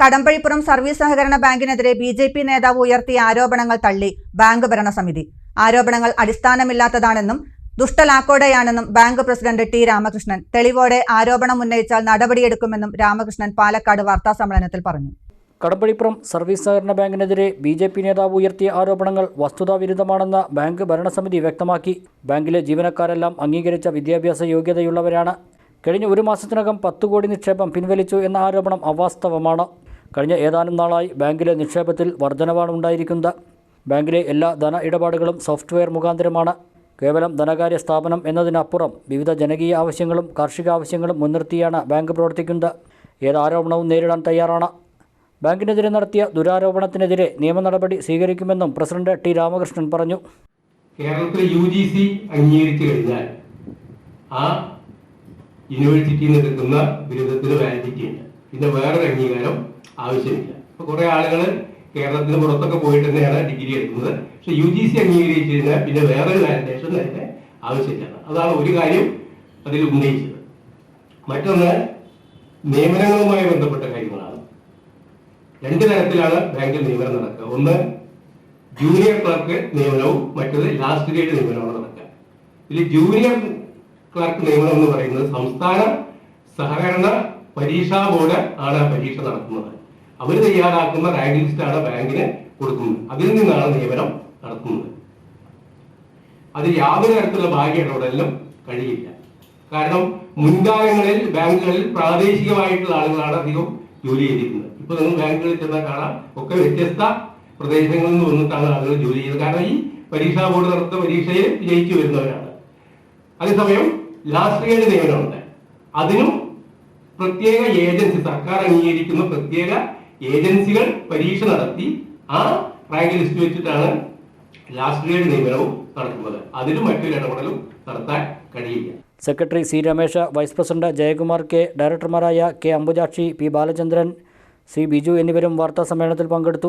Kadampazhipuram service സഹകരണ ബാങ്കിനെതിരെ B J P നേതാവ് ഉയർത്തിയ ആരോപണങ്ങൾ തള്ളി ബാങ്ക് ഭരണസമിതി. ആരോപണങ്ങൾ അടിസ്ഥാനമില്ലാത്തതാണെന്നും ദുഷ്ടലാക്കോടെയാണെന്നും ബാങ്ക് പ്രസിഡന്റ് ടി രാമകൃഷ്ണൻ തെളിവോടെ ആരോപണം ഉന്നയിച്ചാൽ നടപടിയെടുക്കുമെന്നും രാമകൃഷ്ണൻ പാലക്കാട് വാർത്താസമ്മേളനത്തിൽ പറഞ്ഞു. കടമ്പഴിപ്പുറം സർവീസ് സഹകരണ ബാങ്കിനെതിരെ ബി ജെ പി നേതാവ് ഉയർത്തിയ ആരോപണങ്ങൾ വസ്തുതാവിരുദ്ധമാണെന്ന് ബാങ്ക് ഭരണസമിതി വ്യക്തമാക്കി. ബാങ്കിലെ ജീവനക്കാരെല്ലാം അംഗീകരിച്ച വിദ്യാഭ്യാസ യോഗ്യതയുള്ളവരാണ്. കഴിഞ്ഞ ഒരു മാസത്തിനകം പത്ത് കോടി നിക്ഷേപം പിൻവലിച്ചു എന്ന ആരോപണം അവാസ്തവമാണ്. കഴിഞ്ഞ ഏതാനും നാളായി ബാങ്കിലെ നിക്ഷേപത്തിൽ വർധനവാണ് ഉണ്ടായിരിക്കുന്നത് ബാങ്കിലെ എല്ലാ ധന ഇടപാടുകളും സോഫ്റ്റ്വെയർ മുഖാന്തരമാണ്. കേവലം ധനകാര്യ സ്ഥാപനം എന്നതിനപ്പുറം വിവിധ ജനകീയ ആവശ്യങ്ങളും കാർഷിക ആവശ്യങ്ങളും മുൻനിർത്തിയാണ് ബാങ്ക് പ്രവർത്തിക്കുന്നത്. ഏത് ആരോപണവും നേരിടാൻ തയ്യാറാണ്. ബാങ്കിനെതിരെ നടത്തിയ ദുരാരോപണത്തിനെതിരെ നിയമ നടപടി സ്വീകരിക്കുമെന്നും പ്രസിഡന്റ് ടി രാമകൃഷ്ണൻ പറഞ്ഞു. കേരളത്തിലെ യു ജി സി അംഗീകരിച്ചു കഴിഞ്ഞാൽ ആ യൂണിവേഴ്സിറ്റിയിൽ നിന്ന് എടുക്കുന്ന ബിരുദത്തിന് വാലിഡിറ്റി ഉണ്ട്. പിന്നെ വേറൊരു അംഗീകാരം ആവശ്യമില്ല. ഇപ്പൊ കുറെ ആളുകൾ കേരളത്തിന് പുറത്തൊക്കെ പോയിട്ട് തന്നെയാണ് ഡിഗ്രി എടുക്കുന്നത്. പക്ഷെ യു ജി സി അംഗീകരിച്ചു കഴിഞ്ഞാൽ പിന്നെ വേറൊരു വാലിഡേഷൻ തന്നെ ആവശ്യമില്ല. അതാണ് ഒരു കാര്യം അതിൽ ഉന്നയിച്ചത്. മറ്റൊന്ന് നിയമനങ്ങളുമായി ബന്ധപ്പെട്ട കാര്യങ്ങളാണ്. രണ്ട് തരത്തിലാണ് ബാങ്കിൽ നിയമനം നടക്കുക. ഒന്ന് ജൂനിയർ ക്ലർക്ക് നിയമനവും മറ്റത് ലാസ്റ്റ് ഗ്രേഡ് നിയമനവും നടക്കുക. ഇതിൽ ജൂനിയർ ക്ലർക്ക് നിയമനം എന്ന് പറയുന്നത് സംസ്ഥാന സഹകരണ പരീക്ഷാ ബോർഡ് ആണ് പരീക്ഷ നടത്തുന്നത്. അവർ തയ്യാറാക്കുന്ന റാങ്ക് ലിസ്റ്റാണ് ബാങ്കിന് കൊടുക്കുന്നത്. അതിൽ നിന്നാണ് നിയമനം നടത്തുന്നത്. അത് യാതൊരു തരത്തിലുള്ള ഭാഗ്യ ഇടപെടലിലും കഴിയില്ല. കാരണം മുൻകാലങ്ങളിൽ ബാങ്കുകളിൽ പ്രാദേശികമായിട്ടുള്ള ആളുകളാണ് അധികം ജോലി ചെയ്തിരുന്നത്. ഇപ്പൊ നിങ്ങൾ ബാങ്കുകളിൽ ചെന്നാൽ കാണാം ഒക്കെ വ്യത്യസ്ത പ്രദേശങ്ങളിൽ നിന്ന് വന്നിട്ടാണ് ആളുകൾ ജോലി ചെയ്തത് കാരണം ഈ പരീക്ഷാ ബോർഡ് നടത്തുന്ന പരീക്ഷയിൽ വിജയിച്ചു വരുന്നവരാണ്. അതേസമയം ലാസ്റ്റ് ഗ്രേഡ് നിയമനമുണ്ട്. അതിനും പ്രത്യേക ഏജൻസി സർക്കാർ അംഗീകരിക്കുന്ന പ്രത്യേക ഏജൻസികൾ പരീക്ഷ നടത്തി ആ റാങ്ക് ലിസ്റ്റ് വെച്ചിട്ടാണ് ലാസ്റ്റ് ഗ്രേഡ് നിയമനവും നടക്കുന്നത്. അതിലും മറ്റൊരു ഇടപെടലും നടത്താൻ കഴിയില്ല. Secretary C Ramesha vice president Jayakumar K ഡയറക്ടർമാരായ K Ambujakshi P Balachandran C Biju എന്നിവരും വാർത്താ സമ്മേളനത്തിൽ പങ്കെടുത്തു.